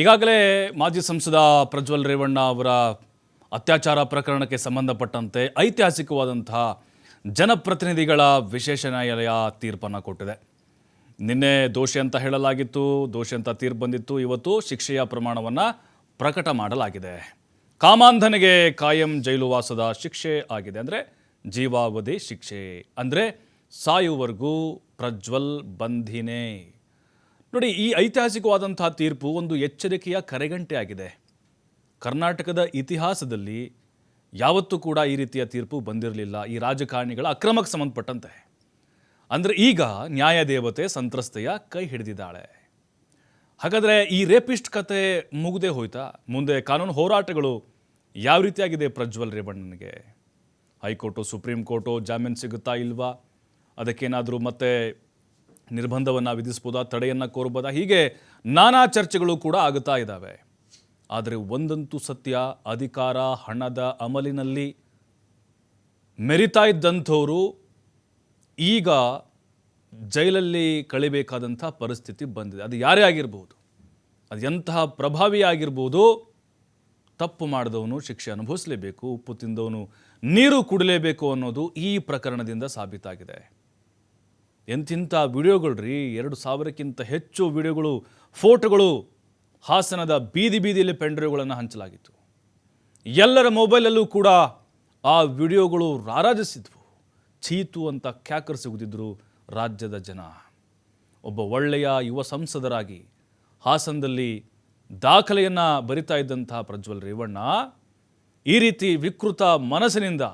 ಈಗಾಗಲೇ ಮಾಜಿ ಸಂಸದ ಪ್ರಜ್ವಲ್ ರೇವಣ್ಣ ಅವರ ಅತ್ಯಾಚಾರ ಪ್ರಕರಣಕ್ಕೆ ಸಂಬಂಧಪಟ್ಟಂತೆ ಐತಿಹಾಸಿಕವಾದಂತಹ ಜನಪ್ರತಿನಿಧಿಗಳ ವಿಶೇಷ ನ್ಯಾಯಾಲಯ ತೀರ್ಪನ್ನು ಕೊಟ್ಟಿದೆ. ನಿನ್ನೆ ದೋಷಿ ಅಂತ ಹೇಳಲಾಗಿತ್ತು, ದೋಷಿ ಅಂತ ತೀರ್ಪು ಬಂದಿತ್ತು. ಇವತ್ತು ಶಿಕ್ಷೆಯ ಪ್ರಮಾಣವನ್ನು ಪ್ರಕಟ ಮಾಡಲಾಗಿದೆ. ಕಾಮಾಂಧನಿಗೆ ಕಾಯಂ ಜೈಲುವಾಸದ ಶಿಕ್ಷೆ ಆಗಿದೆ ಅಂದರೆ ಜೀವಾವಧಿ ಶಿಕ್ಷೆ. ಅಂದರೆ ಸಾಯುವರೆಗೂ ಪ್ರಜ್ವಲ್ ಬಂಧಿನೇ. ನೋಡಿ, ಈ ಐತಿಹಾಸಿಕವಾದಂತಹ ತೀರ್ಪು ಒಂದು ಎಚ್ಚರಿಕೆಯ ಕರೆಗಂಟೆ ಆಗಿದೆ ಕರ್ನಾಟಕದ ಇತಿಹಾಸದಲ್ಲಿ ಯಾವತ್ತೂ ಕೂಡ ಈ ರೀತಿಯ ತೀರ್ಪು ಬಂದಿರಲಿಲ್ಲ. ಈ ರಾಜಕಾರಣಿಗಳ ಅಕ್ರಮಕ್ಕೆ ಸಂಬಂಧಪಟ್ಟಂತೆ. ಅಂದರೆ ಈಗ ನ್ಯಾಯದೇವತೆ ಸಂತ್ರಸ್ತೆಯ ಕೈ ಹಿಡಿದಿದ್ದಾಳೆ. ಹಾಗಾದರೆ ಈ ರೇಪಿಸ್ಟ್ ಕತೆ ಮುಗದೆ ಹೋಯ್ತಾ? ಮುಂದೆ ಕಾನೂನು ಹೋರಾಟಗಳು ಯಾವ ರೀತಿಯಾಗಿದೆ ಪ್ರಜ್ವಲ್ ರೇವಣ್ಣನಿಗೆ? ಹೈಕೋರ್ಟು, ಸುಪ್ರೀಂ ಕೋರ್ಟು, ಜಾಮೀನು ಸಿಗುತ್ತಾ ಇಲ್ವಾ? ಅದಕ್ಕೇನಾದರೂ ಮತ್ತೆ ನಿರ್ಬಂಧವನ್ನು ವಿಧಿಸ್ಬೋದಾ ತಡೆಯನ್ನು ಕೋರ್ಬೋದಾ ಹೀಗೆ ನಾನಾ ಚರ್ಚೆಗಳು ಕೂಡ ಆಗುತ್ತಾ ಇದ್ದಾವೆ. ಆದರೆ ಒಂದಂತೂ ಸತ್ಯ, ಅಧಿಕಾರ, ಹಣದ ಅಮಲಿನಲ್ಲಿ ಮೆರಿತಾ ಇದ್ದಂಥವರು ಈಗ ಜೈಲಲ್ಲಿ ಕಳಿಬೇಕಾದಂಥ ಪರಿಸ್ಥಿತಿ ಬಂದಿದೆ. ಅದು ಯಾರೇ ಆಗಿರ್ಬೋದು, ಅದು ಎಂತಹ ಪ್ರಭಾವಿ ಆಗಿರ್ಬೋದು, ತಪ್ಪು ಮಾಡಿದವನು ಶಿಕ್ಷೆ ಅನುಭವಿಸಲೇಬೇಕು, ಉಪ್ಪು ತಿಂದವನು ನೀರು ಕುಡಲೇಬೇಕು ಅನ್ನೋದು ಈ ಪ್ರಕರಣದಿಂದ ಸಾಬೀತಾಗಿದೆ. ಎಂತಿಂಥ ವಿಡಿಯೋಗಳು ರೀ ಎರಡು ಸಾವಿರಕ್ಕಿಂತ ಹೆಚ್ಚು ವಿಡಿಯೋಗಳು, ಫೋಟೋಗಳು ಹಾಸನದ ಬೀದಿ ಬೀದಿಯಲ್ಲಿ ಪೆಂಡ್ರೈವ್ಗಳನ್ನು ಹಂಚಲಾಗಿತ್ತು. ಎಲ್ಲರ ಮೊಬೈಲಲ್ಲೂ ಕೂಡ ಆ ವಿಡಿಯೋಗಳು ರಾರಾಜಿಸಿದ್ವು. ಚೀತು ಅಂತ ಕ್ಯಾಕರ್ ಸಿಗುತ್ತಿದ್ದರು ರಾಜ್ಯದ ಜನ. ಒಬ್ಬ ಒಳ್ಳೆಯ ಯುವ ಸಂಸದರಾಗಿ ಹಾಸನದಲ್ಲಿ ದಾಖಲೆಯನ್ನು ಬರಿತಾ ಇದ್ದಂತಹ ಪ್ರಜ್ವಲ್ ರೇವಣ್ಣ, ಈ ರೀತಿ ವಿಕೃತ ಮನಸ್ಸಿನಿಂದ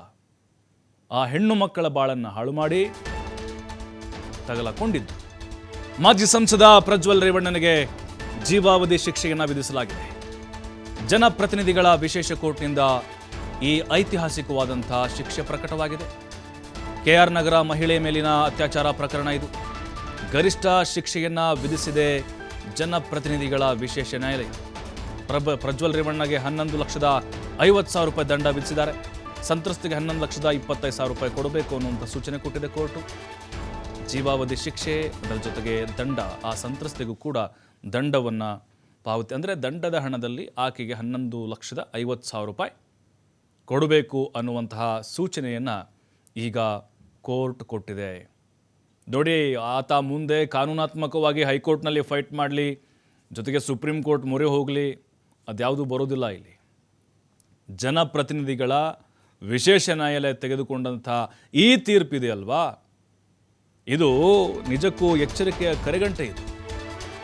ಆ ಹೆಣ್ಣು ಮಕ್ಕಳ ಬಾಳನ್ನು ಹಾಳು ಮಾಡಿ ತಗಲಕೊಂಡಿದ್ದು. ಮಾಜಿ ಸಂಸದ ಪ್ರಜ್ವಲ್ ರೇವಣ್ಣನಿಗೆ ಜೀವಾವಧಿ ಶಿಕ್ಷೆಯನ್ನು ವಿಧಿಸಲಾಗಿದೆ. ಜನಪ್ರತಿನಿಧಿಗಳ ವಿಶೇಷ ಕೋರ್ಟ್ನಿಂದ ಈ ಐತಿಹಾಸಿಕವಾದಂಥ ಶಿಕ್ಷೆ ಪ್ರಕಟವಾಗಿದೆ. ಕೆಆರ್ ನಗರ ಮಹಿಳೆ ಮೇಲಿನ ಅತ್ಯಾಚಾರ ಪ್ರಕರಣ ಇದು. ಗರಿಷ್ಠ ಶಿಕ್ಷೆಯನ್ನ ವಿಧಿಸಿದೆ ಜನಪ್ರತಿನಿಧಿಗಳ ವಿಶೇಷ ನ್ಯಾಯಾಲಯ. ಪ್ರಭ, ಪ್ರಜ್ವಲ್ ರೇವಣ್ಣಗೆ ಹನ್ನೊಂದು ಲಕ್ಷದ ಐವತ್ತು ಸಾವಿರ ರೂಪಾಯಿ ದಂಡ ವಿಧಿಸಿದ್ದಾರೆ. ಸಂತ್ರಸ್ತಿಗೆ ಹನ್ನೊಂದು ಲಕ್ಷದ ಇಪ್ಪತ್ತೈದು ಸಾವಿರ ರೂಪಾಯಿ ಕೊಡಬೇಕು ಅನ್ನುವಂಥ ಸೂಚನೆ ಕೊಟ್ಟಿದೆ ಕೋರ್ಟು. ಜೀವಾವಧಿ ಶಿಕ್ಷೆ ಅದರ ಜೊತೆಗೆ ದಂಡ, ಆ ಸಂತ್ರಸ್ತೆಗೂ ಕೂಡ ದಂಡವನ್ನು ಪಾವತಿ, ಅಂದರೆ ದಂಡದ ಹಣದಲ್ಲಿ ಆಕೆಗೆ ಹನ್ನೊಂದು ಲಕ್ಷದ ಐವತ್ತು ಸಾವಿರ ರೂಪಾಯಿ ಕೊಡಬೇಕು ಅನ್ನುವಂತಹ ಸೂಚನೆಯನ್ನು ಈಗ ಕೋರ್ಟ್ ಕೊಟ್ಟಿದೆ. ನೋಡಿ, ಆತ ಮುಂದೆ ಕಾನೂನಾತ್ಮಕವಾಗಿ ಹೈಕೋರ್ಟ್ನಲ್ಲಿ ಫೈಟ್ ಮಾಡಲಿ, ಜೊತೆಗೆ ಸುಪ್ರೀಂ ಕೋರ್ಟ್ ಮೊರೆ ಹೋಗಲಿ, ಅದ್ಯಾವುದು ಬರೋದಿಲ್ಲ ಇಲ್ಲಿ. ಜನಪ್ರತಿನಿಧಿಗಳ ವಿಶೇಷ ನ್ಯಾಯಾಲಯ ತೆಗೆದುಕೊಂಡಂಥ ಈ ತೀರ್ಪಿದೆ ಅಲ್ವಾ? ಇದು ನಿಜಕ್ಕೂ ಎಚ್ಚರಿಕೆಯ ಕರೆಗಂಟೆ ಇದು.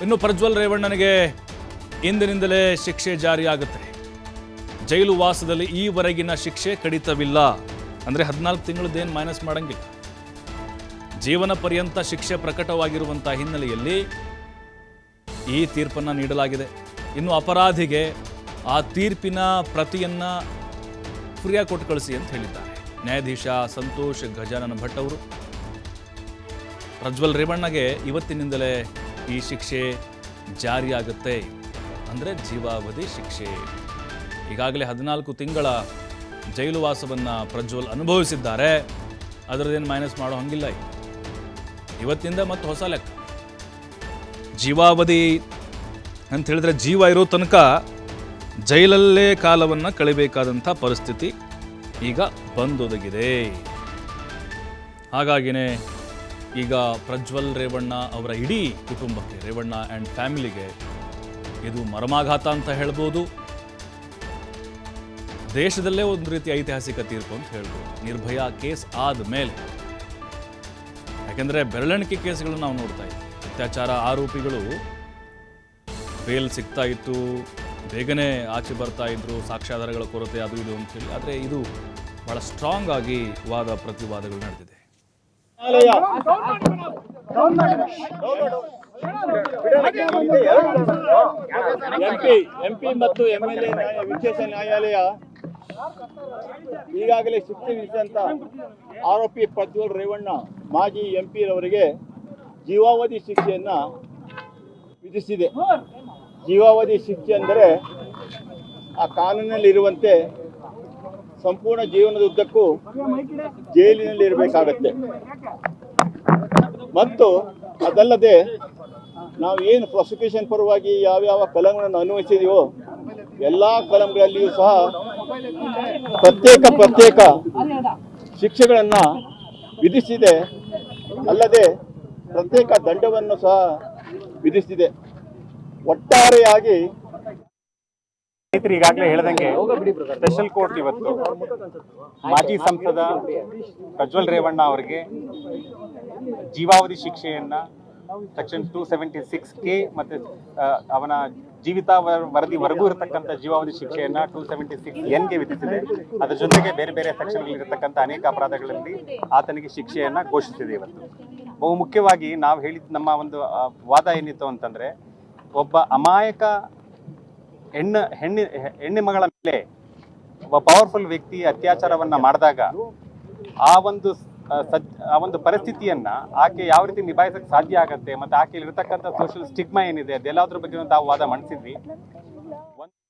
ಇನ್ನು ಪ್ರಜ್ವಲ್ ರೇವಣ್ಣನಿಗೆ ಇಂದಿನಿಂದಲೇ ಶಿಕ್ಷೆ ಜಾರಿಯಾಗುತ್ತೆ. ಜೈಲು ವಾಸದಲ್ಲಿ ಈವರೆಗಿನ ಶಿಕ್ಷೆ ಕಡಿತವಿಲ್ಲ. ಅಂದರೆ ಹದಿನಾಲ್ಕು ತಿಂಗಳದ್ದೇನು ಮೈನಸ್ ಮಾಡಂಗಿಲ್ಲ. ಜೀವನ ಪರ್ಯಂತ ಶಿಕ್ಷೆ ಪ್ರಕಟವಾಗಿರುವಂಥ ಹಿನ್ನೆಲೆಯಲ್ಲಿ ಈ ತೀರ್ಪನ್ನು ನೀಡಲಾಗಿದೆ. ಇನ್ನು ಅಪರಾಧಿಗೆ ಆ ತೀರ್ಪಿನ ಪ್ರತಿಯನ್ನು ಫ್ರೀಯಾಗಿ ಕೊಟ್ಟು ಕಳಿಸಿ ಅಂತ ಹೇಳಿದ್ದಾರೆ. ನ್ಯಾಯಾಧೀಶ ಸಂತೋಷ್ ಗಜಾನನ ಭಟ್ ಅವರು. ಪ್ರಜ್ವಲ್ ರೇವಣ್ಣಗೆ ಇವತ್ತಿನಿಂದಲೇ ಈ ಶಿಕ್ಷೆ ಜಾರಿಯಾಗುತ್ತೆ. ಅಂದರೆ ಜೀವಾವಧಿ ಶಿಕ್ಷೆ. ಈಗಾಗಲೇ ಹದಿನಾಲ್ಕು ತಿಂಗಳ ಜೈಲು ವಾಸವನ್ನು ಪ್ರಜ್ವಲ್ ಅನುಭವಿಸಿದ್ದಾರೆ. ಅದರದೇನು ಮೈನಸ್ ಮಾಡೋ ಹಂಗಿಲ್ಲ ಇವತ್ತಿಂದ ಮತ್ತು ಹೊಸ ಲೆಕ್ಕ. ಜೀವಾವಧಿ ಅಂತ ಹೇಳಿದ್ರೆ ಜೀವ ಇರೋ ತನಕ ಜೈಲಲ್ಲೇ ಕಾಲವನ್ನು ಕಳಿಬೇಕಾದಂಥ ಪರಿಸ್ಥಿತಿ ಈಗ ಬಂದೊದಗಿದೆ. ಹಾಗಾಗಿನೇ ಈಗ ಪ್ರಜ್ವಲ್ ರೇವಣ್ಣ ಅವರ ಇಡೀ ಕುಟುಂಬಕ್ಕೆ, ರೇವಣ್ಣ ಆ್ಯಂಡ್ ಫ್ಯಾಮಿಲಿಗೆ ಇದು ಮರಮಾಘಾತ ಅಂತ ಹೇಳ್ಬೋದು. ದೇಶದಲ್ಲೇ ಒಂದು ರೀತಿ ಐತಿಹಾಸಿಕ ತೀರ್ಪು ಅಂತ ಹೇಳ್ಬೋದು. ನಿರ್ಭಯ ಕೇಸ್ ಆದ ಮೇಲೆ ಯಾಕೆಂದರೆ ಬೆರಳೆಣಿಕೆ ಕೇಸ್ಗಳು ನಾವು ನೋಡ್ತಾ ಇದ್ದೀವಿ ಅತ್ಯಾಚಾರ ಆರೋಪಿಗಳು ಬೇಲ್ ಸಿಗ್ತಾ ಇತ್ತು, ಬೇಗನೆ ಆಚೆ ಬರ್ತಾ ಇದ್ರು, ಸಾಕ್ಷ್ಯಾಧಾರಗಳ ಕೊರತೆ ಅದು ಇದು ಅಂತ ಹೇಳಿ. ಆದರೆ ಇದು ಬಹಳ ಸ್ಟ್ರಾಂಗ್ ಆಗಿ ವಾದ ಪ್ರತಿವಾದಗಳು ನಡೆದಿದೆ. ಎಂಪಿ ಎಂಪಿ ಮತ್ತು ಎಂಎಲ್ಎ ವಿಶೇಷ ನ್ಯಾಯಾಲಯ ಈಗಾಗಲೇ ಶಿಕ್ಷೆ ವಿಧಿಸಿದಂತ ಆರೋಪಿ ಪ್ರಜ್ವಲ್ ರೇವಣ್ಣ ಮಾಜಿ ಎಂಪಿ ರವರಿಗೆ ಜೀವಾವಧಿ ಶಿಕ್ಷೆಯನ್ನ ವಿಧಿಸಿದೆ. ಜೀವಾವಧಿ ಶಿಕ್ಷೆ ಅಂದರೆ ಆ ಕಾನೂನಿನಲ್ಲಿರುವಂತೆ ಸಂಪೂರ್ಣ ಜೀವನದ ಉದ್ದಕ್ಕೂ ಜೈಲಿನಲ್ಲಿ ಇರಬೇಕಾಗತ್ತೆ. ಮತ್ತು ಅದಲ್ಲದೆ ನಾವು ಏನು ಪ್ರಾಸಿಕ್ಯೂಷನ್ ಪರವಾಗಿ ಯಾವ್ಯಾವ ಕಲಂಗಳನ್ನು ಅನ್ವಯಿಸಿದೀವೋ ಎಲ್ಲ ಕಲಂಗಳಲ್ಲಿಯೂ ಸಹ ಪ್ರತ್ಯೇಕ ಪ್ರತ್ಯೇಕ ಶಿಕ್ಷೆಗಳನ್ನು ವಿಧಿಸಿದೆ. ಅಲ್ಲದೆ ಪ್ರತ್ಯೇಕ ದಂಡವನ್ನು ಸಹ ವಿಧಿಸಿದೆ. ಒಟ್ಟಾರೆಯಾಗಿ ಸ್ನೇಹಿತರು ಈಗಾಗಲೇ ಹೇಳ್ದಂಗೆ ಸ್ಪೆಷಲ್ ಕೋರ್ಟ್ ಇವತ್ತು. ಮಾಜಿ ಸಂಸದ ಪ್ರಜ್ವಲ್ ರೇವಣ್ಣ ಅವರಿಗೆ ಜೀವಾವಧಿ ಶಿಕ್ಷೆಯನ್ನ section two seventy six K ಮತ್ತೆ ಅವನ ಜೀವಿತ ವರದಿವರೆಗೂ ಇರತಕ್ಕಂಥ ಜೀವಾವಧಿ ಶಿಕ್ಷೆಯನ್ನ ಟೂ ಸೆವೆಂಟಿ ಸಿಕ್ಸ್ ಎನ್ಗೆ ವಿಧಿಸಿದೆ. ಅದರ ಜೊತೆಗೆ ಬೇರೆ ಬೇರೆ ಸೆಕ್ಷನ್ಗಳಿರತಕ್ಕಂಥ ಅನೇಕ ಅಪರಾಧಗಳಲ್ಲಿ ಆತನಿಗೆ ಶಿಕ್ಷೆಯನ್ನ ಘೋಷಿಸಿದೆ ಇವತ್ತು. ಬಹು ಮುಖ್ಯವಾಗಿ ನಾವು ಹೇಳಿದ ನಮ್ಮ ಒಂದು ವಾದ ಏನಿತ್ತು ಅಂತಂದ್ರೆ, ಒಬ್ಬ ಅಮಾಯಕ ಹೆಣ್ಣು ಹೆಣ್ಣಿ ಹೆಣ್ಣು ಮಗಳ ಮೇಲೆ ಒಬ್ಬ ಪವರ್ಫುಲ್ ವ್ಯಕ್ತಿ ಅತ್ಯಾಚಾರವನ್ನ ಮಾಡಿದಾಗ ಆ ಒಂದು ಸದ್, ಆ ಒಂದು ಪರಿಸ್ಥಿತಿಯನ್ನ ಆಕೆ ಯಾವ ರೀತಿ ನಿಭಾಯಿಸಕ್ಕೆ ಸಾಧ್ಯ ಆಗತ್ತೆ, ಮತ್ತೆ ಆಕೆ ಇರತಕ್ಕಂಥ ಸೋಷಿಯಲ್ ಸ್ಟಿಗ್ಮಾ ಏನಿದೆ, ಅದೆಲ್ಲದ್ರ ಬಗ್ಗೆ ನಾವು ವಾದ ಮಂಡಿಸಿದ್ವಿ.